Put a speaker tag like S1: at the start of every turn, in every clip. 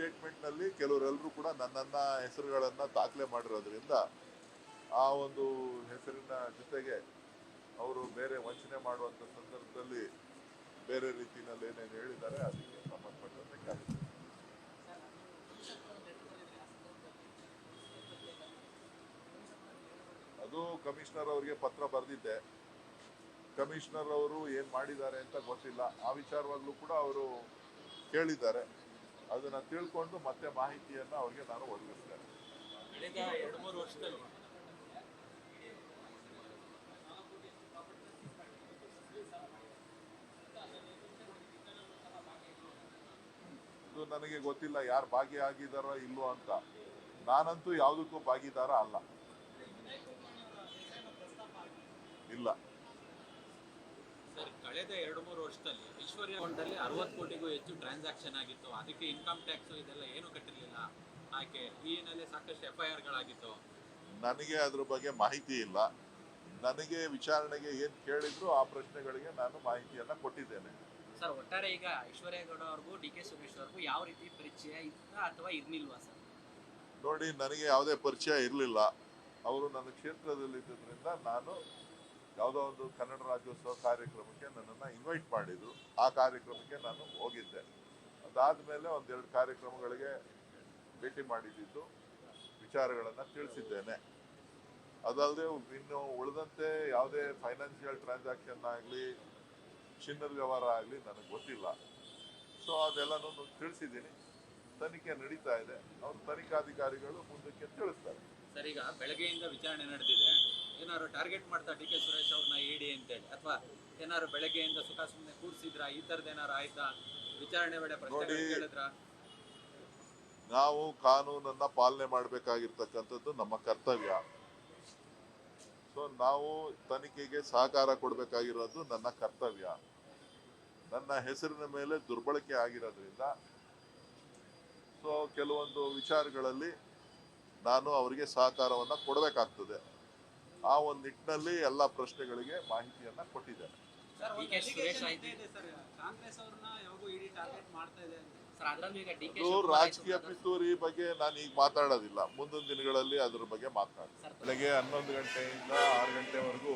S1: ಸ್ಟೇಟ್ಮೆಂಟ್ನಲ್ಲಿ ಕೆಲವರೆಲ್ಲರೂ ಕೂಡ ನನ್ನನ್ನ, ಹೆಸರುಗಳನ್ನು ದಾಖಲೆ ಮಾಡಿರೋದ್ರಿಂದ ಆ ಒಂದು ಹೆಸರಿನ ಜೊತೆಗೆ ಅವರು ಬೇರೆ ವಂಚನೆ ಮಾಡುವಂಥ ಸಂದರ್ಭದಲ್ಲಿ ಬೇರೆ ರೀತಿಯಲ್ಲಿ ಏನೇನು ಹೇಳಿದ್ದಾರೆ ಅದಕ್ಕೆ ಸಂಬಂಧಪಟ್ಟಂತೆ ಕಾರ್ಯ ಅದು ಕಮಿಷನರ್ ಅವರಿಗೆ ಪತ್ರ ಬರೆದಿದ್ದೆ. ಕಮಿಷನರ್ ಅವರು ಏನು ಮಾಡಿದ್ದಾರೆ ಅಂತ ಗೊತ್ತಿಲ್ಲ. ಆ ವಿಚಾರವಾಗಲೂ ಕೂಡ ಅವರು ಕೇಳಿದ್ದಾರೆ. ಅದನ್ನ ತಿಳ್ಕೊಂಡು ಮತ್ತೆ ಮಾಹಿತಿಯನ್ನ ಅವ್ರಿಗೆ ನಾನು ಒದಗಿಸ್ತೇನೆ. ಇದು ನನಗೆ ಗೊತ್ತಿಲ್ಲ ಯಾರು ಭಾಗಿಯಾಗಿದಾರೋ ಇಲ್ವೋ ಅಂತ. ನಾನಂತೂ ಯಾವುದಕ್ಕೂ ಭಾಗಿದಾರ ಅಲ್ಲ. ಇಲ್ಲ.
S2: ಕಳೆದ ಎರಡು ಮೂರು ವರ್ಷದಲ್ಲಿ ಐಶ್ವರ್ಯ ಅಕೌಂಟಲ್ಲಿ ಅರವತ್ತು ಕೋಟಿಗೂ ಹೆಚ್ಚು ಟ್ರಾನ್ಸಾಕ್ಷನ್ ಆಗಿತ್ತು. ಅದಕ್ಕೆ ಇನ್ಕಮ್ ಟ್ಯಾಕ್ಸ್ ಇದೆಲ್ಲ ಏನು ಕಟ್ಟಿರಲಿಲ್ಲ. ಆಕೆ ಈ ಸಾಕಷ್ಟು ಎಫ್ ಐ ಆರ್ಗಳಾಗಿತ್ತು
S1: ನನಗೆ ಅದ್ರ ಬಗ್ಗೆ ಮಾಹಿತಿ ಇಲ್ಲ. ನನಗೆ ವಿಚಾರಣೆಗೆ ಏನ್ ಕೇಳಿದ್ರು ಆ ಪ್ರಶ್ನೆಗಳಿಗೆ ನಾನು ಮಾಹಿತಿಯನ್ನು ಕೊಟ್ಟಿದ್ದೇನೆ.
S3: ಸರ್ ಒಟ್ಟಾರೆ ಈಗ ಐಶ್ವರ್ಯಗೌಡ ಅವ್ರಿಗೂ ಡಿ ಕೆ ಸುರೇಶ್ ಅವ್ರಿಗೂ ಯಾವ ರೀತಿ ಪರಿಚಯ ಇತ್ತ ಅಥವಾ ಇರ್ಲಿಲ್ವಾ ಸರ್?
S1: ನೋಡಿ ನನಗೆ ಯಾವುದೇ ಪರಿಚಯ ಇರಲಿಲ್ಲ. ಅವರು ನನ್ನ ಕ್ಷೇತ್ರದಲ್ಲಿದ್ದರಿಂದ ನಾನು ಯಾವುದೋ ಒಂದು ಕನ್ನಡ ರಾಜ್ಯೋತ್ಸವ ಕಾರ್ಯಕ್ರಮಕ್ಕೆ ನನ್ನನ್ನು ಇನ್ವೈಟ್ ಮಾಡಿದ್ರು. ಆ ಕಾರ್ಯಕ್ರಮಕ್ಕೆ ನಾನು ಹೋಗಿದ್ದೆ. ಅದಾದಮೇಲೆ ಒಂದೆರಡು ಕಾರ್ಯಕ್ರಮಗಳಿಗೆ ಭೇಟಿ ಮಾಡಿದ್ದು, ವಿಚಾರಗಳನ್ನು ತಿಳಿಸಿದ್ದೇನೆ. ಅದಲ್ಲದೆ ಇನ್ನು ಉಳಿದಂತೆ ಯಾವುದೇ ಫೈನಾನ್ಷಿಯಲ್ ಟ್ರಾನ್ಸಾಕ್ಷನ್ ಆಗಲಿ, ಚಿನ್ನದ ವ್ಯವಹಾರ ಆಗಲಿ ನನಗೆ ಗೊತ್ತಿಲ್ಲ. ಸೊ ಅದೆಲ್ಲನೂ ತಿಳಿಸಿದ್ದೀನಿ. ತನಿಖೆ ನಡೀತಾ ಇದೆ. ಅವ್ರ ತನಿಖಾಧಿಕಾರಿಗಳು ಮುಂದಕ್ಕೆ ತಿಳಿಸ್ತಾರೆ.
S2: ಸರ್, ಈಗ ಬೆಳಗ್ಗೆಯಿಂದ ವಿಚಾರಣೆ ನಡೆದಿದೆ. ಏನಾದ್ರು ಟಾರ್ಗೆಟ್ ಮಾಡ್ತಾ ಡಿ ಕೆ ಸುರೇಶ್ ಅವ್ರನ್ನ ಇಡಿ ಅಂತೇಳಿ ಅಥವಾ ಏನಾದ್ರು ಬೆಳಗ್ಗೆಯಿಂದ ಸುಖ ಸುಮ್ಮನೆ ಕೂರ್ಸಿದ್ರ? ಈ ಥರದ್ದು ಏನಾರು ಆಯ್ತಾ? ವಿಚಾರಣೆ ವೇಳೆ
S1: ನೋಡಿ,
S2: ಕೇಳಿದ್ರ?
S1: ನಾವು ಕಾನೂನನ್ನ ಪಾಲನೆ ಮಾಡಬೇಕಾಗಿರ್ತಕ್ಕಂಥದ್ದು ನಮ್ಮ ಕರ್ತವ್ಯ. ಸೊ ನಾವು ತನಿಖೆಗೆ ಸಹಕಾರ ಕೊಡಬೇಕಾಗಿರೋದು ನನ್ನ ಕರ್ತವ್ಯ. ನನ್ನ ಹೆಸರಿನ ಮೇಲೆ ದುರ್ಬಳಕೆ ಆಗಿರೋದ್ರಿಂದ ಸೊ ಕೆಲವೊಂದು ವಿಚಾರಗಳಲ್ಲಿ ನಾನು ಅವರಿಗೆ ಸಹಕಾರವನ್ನ ಕೊಡಬೇಕಾಗ್ತದೆ. ಆ ಒಂದು ನಿಟ್ಟಿನಲ್ಲಿ ಎಲ್ಲ ಪ್ರಶ್ನೆಗಳಿಗೆ ಮಾಹಿತಿಯನ್ನ ಕೊಟ್ಟಿದ್ದಾರೆ.
S3: ಡಿ ಕೆ ಸುರೇಶ್ ಆಯ್ತು.
S4: ಕಾಂಗ್ರೆಸ್ ಅವ್ರನ್ನ ಯಾವಾಗೂ ಇಡಿ ಟಾರ್ಗೆಟ್ ಮಾಡ್ತಾ ಇದೆ
S3: ಸರ್ ಅದರಲ್ಲೂ ಈಗ ಡಿ ಕೆ
S1: ಇದು ರಾಜಕೀಯ ಪಿತೂರಿ ಬಗ್ಗೆ ನಾನು ಈಗ ಮಾತಾಡೋದಿಲ್ಲ. ಮುಂದಿನ ದಿನಗಳಲ್ಲಿ ಅದ್ರ ಬಗ್ಗೆ
S3: ಮಾತಾಡ್ತೀನಿ.
S1: ಬೆಳಗ್ಗೆ ಹನ್ನೊಂದು ಗಂಟೆಯಿಂದ ಆರು ಗಂಟೆವರೆಗೂ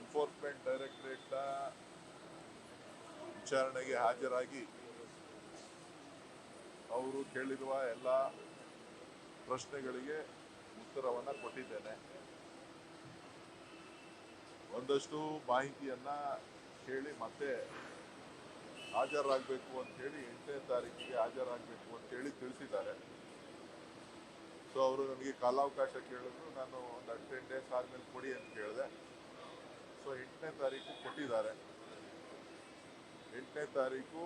S1: ಎನ್ಫೋರ್ಸ್ಮೆಂಟ್ ಡೈರೆಕ್ಟರೇಟ್ನ ವಿಚಾರಣೆಗೆ ಹಾಜರಾಗಿ ಅವರು ಕೇಳಿರುವ ಎಲ್ಲ ಪ್ರಶ್ನೆಗಳಿಗೆ ಉತ್ತರವನ್ನು ಕೊಟ್ಟಿದ್ದೇನೆ. ಒಂದಷ್ಟು ಮಾಹಿತಿಯನ್ನು ಕೇಳಿ ಮತ್ತೆ ಹಾಜರಾಗಬೇಕು ಅಂತ ಹೇಳಿ ಎಂಟನೇ ತಾರೀಕಿಗೆ ಹಾಜರಾಗಬೇಕು ಅಂತ ಹೇಳಿ ತಿಳಿಸಿದ್ದಾರೆ. ಸೊ ಅವರು ನನಗೆ ಕಾಲಾವಕಾಶ ಕೇಳಿದ್ರು. ನಾನು ಒಂದು ಟೆನ್ ಡೇಸ್ ಆದ್ಮೇಲೆ ಕೊಡಿ ಅಂತ ಕೇಳಿದೆ. ಸೊ ಎಂಟನೇ ತಾರೀಕು ಕೊಟ್ಟಿದ್ದಾರೆ. ಎಂಟನೇ ತಾರೀಕು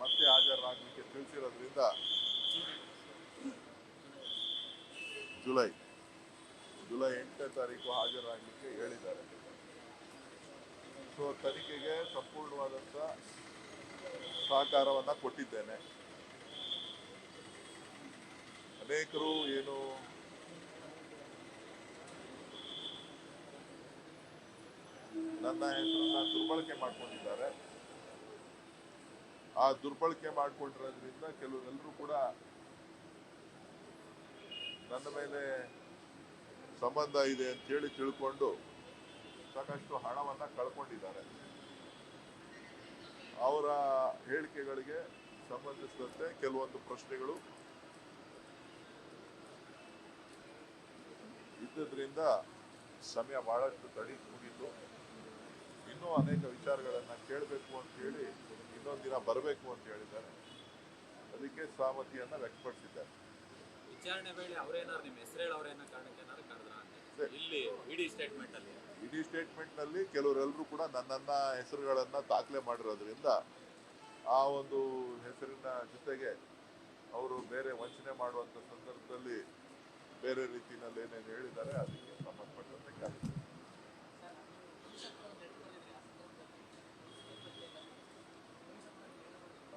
S1: ಮತ್ತೆ ಹಾಜರಾಗಲಿಕ್ಕೆ ತಿಳಿಸಿರೋದ್ರಿಂದ ಜುಲೈ ಜುಲೈ ಎಂಟನೇ ತಾರೀಕು ಹಾಜರಾಗಲಿಕ್ಕೆ ಹೇಳಿದ್ದಾರೆ. ಸೊ ತನಿಖೆಗೆ ಸಂಪೂರ್ಣವಾದಂಥ ಸಹಕಾರವನ್ನು ಕೊಟ್ಟಿದ್ದೇನೆ. ಅನೇಕರು ಏನು ನನ್ನ ಹೆಸರನ್ನ ದುರ್ಬಳಕೆ ಮಾಡ್ಕೊಂಡಿದ್ದಾರೆ. ಆ ದುರ್ಬಳಕೆ ಮಾಡ್ಕೊಂಡಿರೋದ್ರಿಂದ ಕೆಲವರೆಲ್ಲರೂ ಕೂಡ ನನ್ನ ಮೇಲೆ ಸಂಬಂಧ ಇದೆ ಅಂತ ಹೇಳಿ ತಿಳ್ಕೊಂಡು ಸಾಕಷ್ಟು ಹಣವನ್ನ ಕಳ್ಕೊಂಡಿದ್ದಾರೆ. ಅವರ ಹೇಳಿಕೆಗಳಿಗೆ ಸಂಬಂಧಿಸಿದಂತೆ ಕೆಲವೊಂದು ಪ್ರಶ್ನೆಗಳು ಇದ್ದದ್ರಿಂದ ಸಮಯ ಬಹಳಷ್ಟು ತಡಿ ಮುಗಿತು. ಇನ್ನೂ ಅನೇಕ ವಿಚಾರಗಳನ್ನು ಕೇಳಬೇಕು ಅಂತ ಹೇಳಿ ಇನ್ನೊಂದು ದಿನ ಬರಬೇಕು ಅಂತ ಹೇಳಿದ್ದಾರೆ. ಅದಕ್ಕೆ ಸಹಮತಿಯನ್ನ ವ್ಯಕ್ತಪಡಿಸಿದ್ದಾರೆ.
S2: ವಿಚಾರಣೆ ವೇಳೆ ಅವರೇನಾದ್ರು ನಿಮ್ಮ ಹೆಸರು ಹೇಳಿ ಅವ್ರೇನೋ ಕಾರಣಕ್ಕೆ ಏನಾದ್ರು ಕರೆದ್ರ. ಇಲ್ಲಿ ಇಡಿ ಸ್ಟೇಟ್ಮೆಂಟ್ ಅಲ್ಲಿ.
S1: ಇಡೀ ಸ್ಟೇಟ್ಮೆಂಟ್ನಲ್ಲಿ ಕೆಲವರೆಲ್ಲರೂ ಕೂಡ ನನ್ನನ್ನ ಹೆಸರುಗಳನ್ನ ದಾಖಲೆ ಮಾಡಿರೋದ್ರಿಂದ ಆ ಒಂದು ಹೆಸರಿನ ಜೊತೆಗೆ ಅವರು ಬೇರೆ ವಂಚನೆ ಮಾಡುವಂತ ಸಂದರ್ಭದಲ್ಲಿ ಬೇರೆ ರೀತಿಯಲ್ಲಿ ಏನೇನು ಹೇಳಿದ್ದಾರೆ ಅದಕ್ಕೆ ಸಂಬಂಧಪಟ್ಟಂತೆ ಕಾರ್ಯ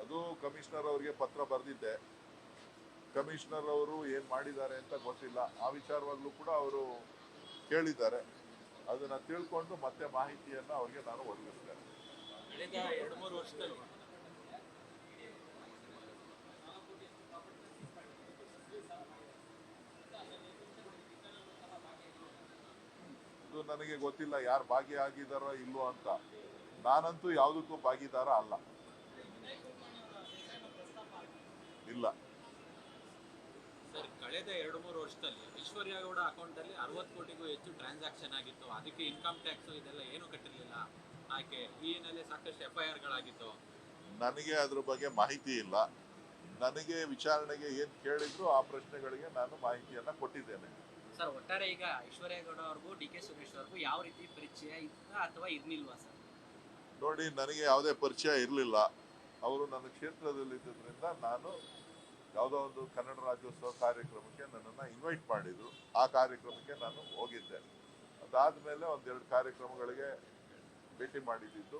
S1: ಅದು ಕಮಿಷನರ್ ಅವರಿಗೆ ಪತ್ರ ಬರೆದಿದ್ದೆ. ಕಮಿಷನರ್ ಅವರು ಏನು ಮಾಡಿದ್ದಾರೆ ಅಂತ ಗೊತ್ತಿಲ್ಲ. ಆ ವಿಚಾರವಾಗ್ಲೂ ಕೂಡ ಅವರು ಕೇಳಿದ್ದಾರೆ. ಅದನ್ನ ತಿಳ್ಕೊಂಡು ಮತ್ತೆ ಮಾಹಿತಿಯನ್ನ ಅವರಿಗೆ ನಾನು ಒದಗಿಸ್ತೇನೆ. ಇದು ನನಗೆ ಗೊತ್ತಿಲ್ಲ ಯಾರು ಭಾಗಿಯಾಗಿದಾರೋ ಇಲ್ವೋ ಅಂತ. ನಾನಂತೂ ಯಾವುದಕ್ಕೂ ಭಾಗಿದಾರ ಅಲ್ಲ. ಇಲ್ಲ.
S2: ಕಳೆದ ಎರಡು ಮೂರು ವರ್ಷದಲ್ಲಿ ಐಶ್ವರ್ಯ ಗೌಡ ಅಕೌಂಟ್ ಅಲ್ಲಿ ಅರವತ್ತು ಕೋಟಿಗೂ ಹೆಚ್ಚು ಟ್ರಾನ್ಸಾಕ್ಷನ್ ಆಗಿತ್ತು. ಅದಕ್ಕೆ ಇನ್ಕಮ್ ಟ್ಯಾಕ್ಸ್ ಇದೆಲ್ಲ ಏನು ಕಟ್ಟಿರಲಿಲ್ಲ. ಆಕೆ ಈ ಹಿನ್ನೆಲೆ ಸಾಕಷ್ಟು ಎಫ್ ಐ ಆರ್ಗಳಾಗಿತ್ತು
S1: ನನಗೆ ಅದ್ರ ಬಗ್ಗೆ ಮಾಹಿತಿ ಇಲ್ಲ. ನನಗೆ ವಿಚಾರಣೆಗೆ ಏನು ಕೇಳಿದ್ರು ಆ ಪ್ರಶ್ನೆಗಳಿಗೆ ನಾನು ಮಾಹಿತಿಯನ್ನ ಕೊಟ್ಟಿದ್ದೇನೆ.
S3: ಸರ್ ಒಟ್ಟಾರೆ ಈಗ ಐಶ್ವರ್ಯ ಗೌಡ ಅವ್ರಿಗೂ ಡಿ ಕೆ ಸುರೇಶ್ ಅವ್ರಿಗೂ ಯಾವ ರೀತಿ ಪರಿಚಯ ಇತ್ತ ಅಥವಾ ಇರ್ಲಿಲ್ವಾ ಸರ್?
S1: ನೋಡಿ ನನಗೆ ಯಾವುದೇ ಪರಿಚಯ ಇರಲಿಲ್ಲ. ಅವರು ನನ್ನ ಕ್ಷೇತ್ರದಲ್ಲಿದ್ದರಿಂದ ನಾನು ಯಾವುದೋ ಒಂದು ಕನ್ನಡ ರಾಜ್ಯೋತ್ಸವ ಕಾರ್ಯಕ್ರಮಕ್ಕೆ ನನ್ನನ್ನು ಇನ್ವೈಟ್ ಮಾಡಿದ್ರು. ಆ ಕಾರ್ಯಕ್ರಮಕ್ಕೆ ನಾನು ಹೋಗಿದ್ದೆ. ಅದಾದಮೇಲೆ ಒಂದೆರಡು ಕಾರ್ಯಕ್ರಮಗಳಿಗೆ ಭೇಟಿ ಮಾಡಿದ್ದು,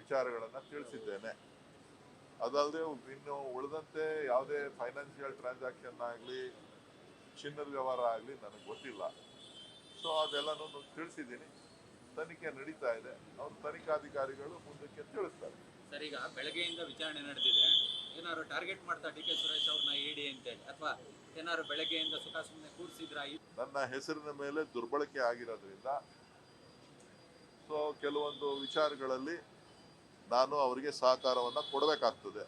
S1: ವಿಚಾರಗಳನ್ನು ತಿಳಿಸಿದ್ದೇನೆ. ಅದಲ್ಲದೆ ಇನ್ನು ಉಳಿದಂತೆ ಯಾವುದೇ ಫೈನಾನ್ಷಿಯಲ್ ಟ್ರಾನ್ಸಾಕ್ಷನ್ ಆಗಲಿ, ಚಿನ್ನದ ವ್ಯವಹಾರ ಆಗಲಿ ನನಗೆ ಗೊತ್ತಿಲ್ಲ. ಸೊ ಅದೆಲ್ಲನೂ ತಿಳಿಸಿದ್ದೀನಿ. ತನಿಖೆ ನಡೀತಾ ಇದೆ. ಅವ್ರ ತನಿಖಾಧಿಕಾರಿಗಳು ಮುಂದಕ್ಕೆ ತಿಳಿಸ್ತಾರೆ.
S2: ಸರ್, ಈಗ ಬೆಳಗ್ಗೆಯಿಂದ ವಿಚಾರಣೆ ನಡೆದಿದೆ. ಏನಾದ್ರು ಟಾರ್ಗೆಟ್ ಮಾಡ್ತಾ ಡಿ ಕೆ ಸುರೇಶ್ ಅವ್ರನ್ನ ಇಡಿ ಅಂತೇಳಿ, ಅಥವಾ ಏನಾದ್ರು ಬೆಳಗ್ಗೆಯಿಂದ ಸುಖ ಸುಮ್ಮನೆ ಕೂರಿಸಿದ್ರ?
S1: ನನ್ನ ಹೆಸರಿನ ಮೇಲೆ ದುರ್ಬಳಕೆ ಆಗಿರೋದ್ರಿಂದ ಸೊ ಕೆಲವೊಂದು ವಿಚಾರಗಳಲ್ಲಿ ನಾನು ಅವರಿಗೆ ಸಹಕಾರವನ್ನ ಕೊಡಬೇಕಾಗ್ತದೆ.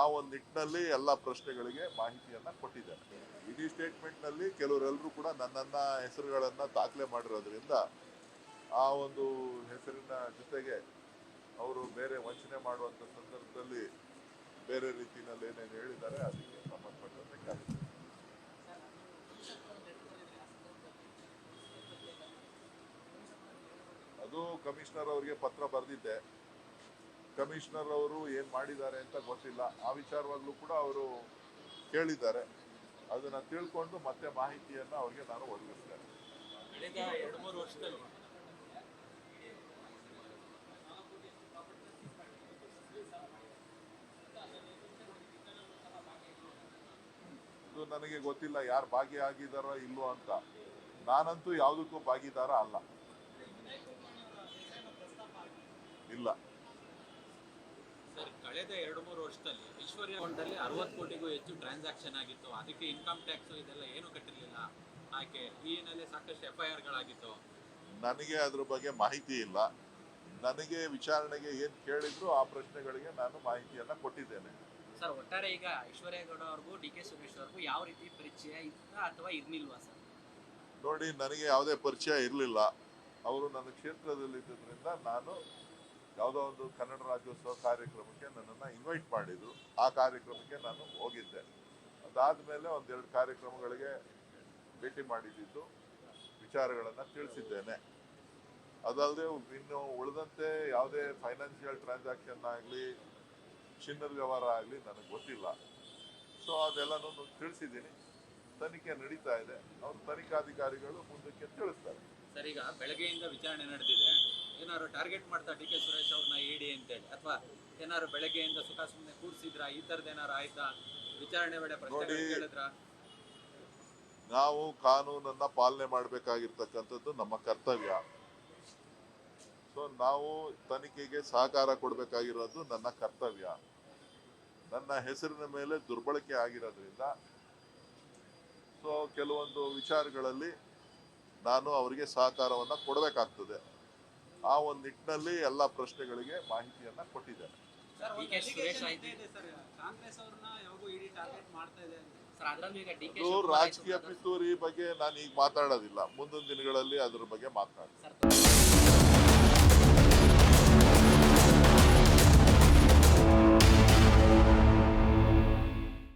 S1: ಆ ಒಂದು ನಿಟ್ಟಿನಲ್ಲಿ ಎಲ್ಲ ಪ್ರಶ್ನೆಗಳಿಗೆ ಮಾಹಿತಿಯನ್ನ ಕೊಟ್ಟಿದ್ದೇನೆ ಇಡೀ ಸ್ಟೇಟ್ಮೆಂಟ್ನಲ್ಲಿ ಕೆಲವರೆಲ್ಲರೂ ಕೂಡ ನನ್ನನ್ನ ಹೆಸರುಗಳನ್ನ ದಾಖಲೆ ಮಾಡಿರೋದ್ರಿಂದ, ಆ ಒಂದು ಹೆಸರಿನ ಜೊತೆಗೆ ಅವರು ಬೇರೆ ವಂಚನೆ ಮಾಡುವಂತ ಸಂದರ್ಭದಲ್ಲಿ ಬೇರೆ ರೀತಿಯಲ್ಲಿ ಏನೇನು ಹೇಳಿದ್ದಾರೆ ಅದಕ್ಕೆ ಸಂಬಂಧಪಟ್ಟಂತೆ ಕಾರ್ಯಕ್ರಮ ಅದು ಕಮಿಷನರ್ ಅವರಿಗೆ ಪತ್ರ ಬರೆದಿದ್ದೆ. ಕಮಿಷನರ್ ಅವರು ಏನ್ ಮಾಡಿದ್ದಾರೆ ಅಂತ ಗೊತ್ತಿಲ್ಲ. ಆ ವಿಚಾರವಾಗ್ಲೂ ಕೂಡ ಅವರು ಕೇಳಿದ್ದಾರೆ. ಅದನ್ನ ತಿಳ್ಕೊಂಡು ಮತ್ತೆ ಮಾಹಿತಿಯನ್ನ ಅವರಿಗೆ ನಾನು ಒದಗಿಸ್ತೇನೆ
S2: ಕಳೆದ ಎರಡು ಮೂರು ವರ್ಷದಲ್ಲಿ
S1: ಇದು ನನಗೆ ಗೊತ್ತಿಲ್ಲ ಯಾರು ಭಾಗಿಯಾಗಿದಾರೋ ಇಲ್ವೋ ಅಂತ. ನಾನಂತೂ ಯಾವುದಕ್ಕೂ ಭಾಗಿದಾರ ಅಲ್ಲ. ಇಲ್ಲ.
S2: ಸರ್ ಕಳೆದ ಎರಡು ಮೂರು ವರ್ಷದಲ್ಲಿ ಐಶ್ವರ್ಯ ಅಕೌಂಟಲ್ಲಿ ಅರವತ್ತು ಕೋಟಿಗೂ ಹೆಚ್ಚು ಟ್ರಾನ್ಸಾಕ್ಷನ್ ಆಗಿತ್ತು. ಅದಕ್ಕೆ ಇನ್ಕಮ್ ಟ್ಯಾಕ್ಸ್ ಇದೆಲ್ಲ ಏನು ಕಟ್ಟಿರಲಿಲ್ಲ. ಆಕೆ ಈ ಹಿನ್ನೆಲೆ ಸಾಕಷ್ಟು ಎಫ್ ಐ ಆರ್ಗಳಾಗಿತ್ತು
S1: ನನಗೆ ಅದ್ರ ಬಗ್ಗೆ ಮಾಹಿತಿ ಇಲ್ಲ. ನನಗೆ ವಿಚಾರಣೆಗೆ ಏನ್ ಕೇಳಿದ್ರು ಆ ಪ್ರಶ್ನೆಗಳಿಗೆ ನಾನು ಮಾಹಿತಿಯನ್ನ ಕೊಟ್ಟಿದ್ದೇನೆ.
S3: ಸರ್, ಒಟ್ಟಾರೆ ಈಗ ಐಶ್ವರ್ಯ ಡಿ ಕೆ ಸುರೇಶ್ ಅವ್ರಿಗೂ ಯಾವ ರೀತಿ ಪರಿಚಯ ಇತ್ತ ಅಥವಾ ಇರ್ಲಿಲ್ವಾ ಸರ್?
S1: ನೋಡಿ, ನನಗೆ ಯಾವುದೇ ಪರಿಚಯ ಇರಲಿಲ್ಲ. ಅವರು ನನ್ನ ಕ್ಷೇತ್ರದಲ್ಲಿದ್ದರಿಂದ ನಾನು ಯಾವುದೋ ಒಂದು ಕನ್ನಡ ರಾಜ್ಯೋತ್ಸವ ಕಾರ್ಯಕ್ರಮಕ್ಕೆ ನನ್ನನ್ನು ಇನ್ವೈಟ್ ಮಾಡಿದ್ರು. ಆ ಕಾರ್ಯಕ್ರಮಕ್ಕೆ ನಾನು ಹೋಗಿದ್ದೆ. ಅದಾದಮೇಲೆ ಒಂದೆರಡು ಕಾರ್ಯಕ್ರಮಗಳಿಗೆ ಭೇಟಿ ಮಾಡಿದ್ದು, ವಿಚಾರಗಳನ್ನು ತಿಳಿಸಿದ್ದೇನೆ. ಅದಲ್ಲದೆ ಇನ್ನು ಉಳಿದಂತೆ ಯಾವುದೇ ಫೈನಾನ್ಷಿಯಲ್ ಟ್ರಾನ್ಸಾಕ್ಷನ್ ಆಗಲಿ ಚಿನ್ನದ ವ್ಯವಹಾರ ಆಗಲಿ ನನಗೆ ಗೊತ್ತಿಲ್ಲ. ಸೊ ಅದೆಲ್ಲನೂ ತಿಳಿಸಿದ್ದೀನಿ. ತನಿಖೆ ನಡೀತಾ ಇದೆ. ಅವ್ರ ತನಿಖಾಧಿಕಾರಿಗಳು ಮುಂದಕ್ಕೆ ತಿಳಿಸ್ತಾರೆ.
S2: ಸರ್ ಈಗ ಬೆಳಗ್ಗೆಯಿಂದ ವಿಚಾರಣೆ ನಡೆದಿದೆ. ಏನಾದ್ರು ಟಾರ್ಗೆಟ್ ಮಾಡ್ತಾ ಡಿ ಕೆ ಸುರೇಶ್ ಅವ್ರನ್ನ ಇಡಿ ಅಂತೇಳಿ ಅಥವಾ ಏನಾದ್ರು ಬೆಳಗ್ಗೆಯಿಂದ ಸುಖ ಸುಮ್ಮನೆ ಕೂರಿಸಿದ್ರ? ಈ ತರದ್ ಏನಾರು ಆಯ್ತಾ? ವಿಚಾರಣೆ ವೇಳೆ
S1: ಪ್ರಶ್ನೆ.
S2: ಕೇಳಿದ್ರ?
S1: ನಾವು ಕಾನೂನನ್ನ ಪಾಲನೆ ಮಾಡಬೇಕಾಗಿರ್ತಕ್ಕಂಥದ್ದು ನಮ್ಮ ಕರ್ತವ್ಯ. ಸೊ ನಾವು ತನಿಖೆಗೆ ಸಹಕಾರ ಕೊಡಬೇಕಾಗಿರೋದು ನನ್ನ ಕರ್ತವ್ಯ. ನನ್ನ ಹೆಸರಿನ ಮೇಲೆ ದುರ್ಬಳಕೆ ಆಗಿರೋದ್ರಿಂದ ಸೊ ಕೆಲವೊಂದು ವಿಚಾರಗಳಲ್ಲಿ ನಾನು ಅವರಿಗೆ ಸಹಕಾರವನ್ನು ಕೊಡಬೇಕಾಗ್ತದೆ. ಆ ಒಂದು ನಿಟ್ಟಿನಲ್ಲಿ ಎಲ್ಲ ಪ್ರಶ್ನೆಗಳಿಗೆ ಮಾಹಿತಿಯನ್ನ ಕೊಟ್ಟಿದ್ದೇನೆ.
S4: ಸರ್
S3: ಡಿ ಸುರೇಶ್ ಆಯ್ತು.
S4: ಸರ್ ಕಾಂಗ್ರೆಸ್ ಅವ್ರನ್ನ ಯಾವಾಗೂ ಇಡಿ ಟಾರ್ಗೆಟ್ ಮಾಡ್ತಾ ಇದೆ
S3: ಸರ್ ಅದರಲ್ಲೂ ಈಗ ಡಿ ಕೆ
S1: ಅದು ರಾಜಕೀಯ ಪಿತೂರಿ ಬಗ್ಗೆ ನಾನು ಈಗ ಮಾತಾಡೋದಿಲ್ಲ. ಮುಂದಿನ ದಿನಗಳಲ್ಲಿ ಅದ್ರ ಬಗ್ಗೆ ಮಾತಾಡ್ತೀನಿ.
S3: ಸರ್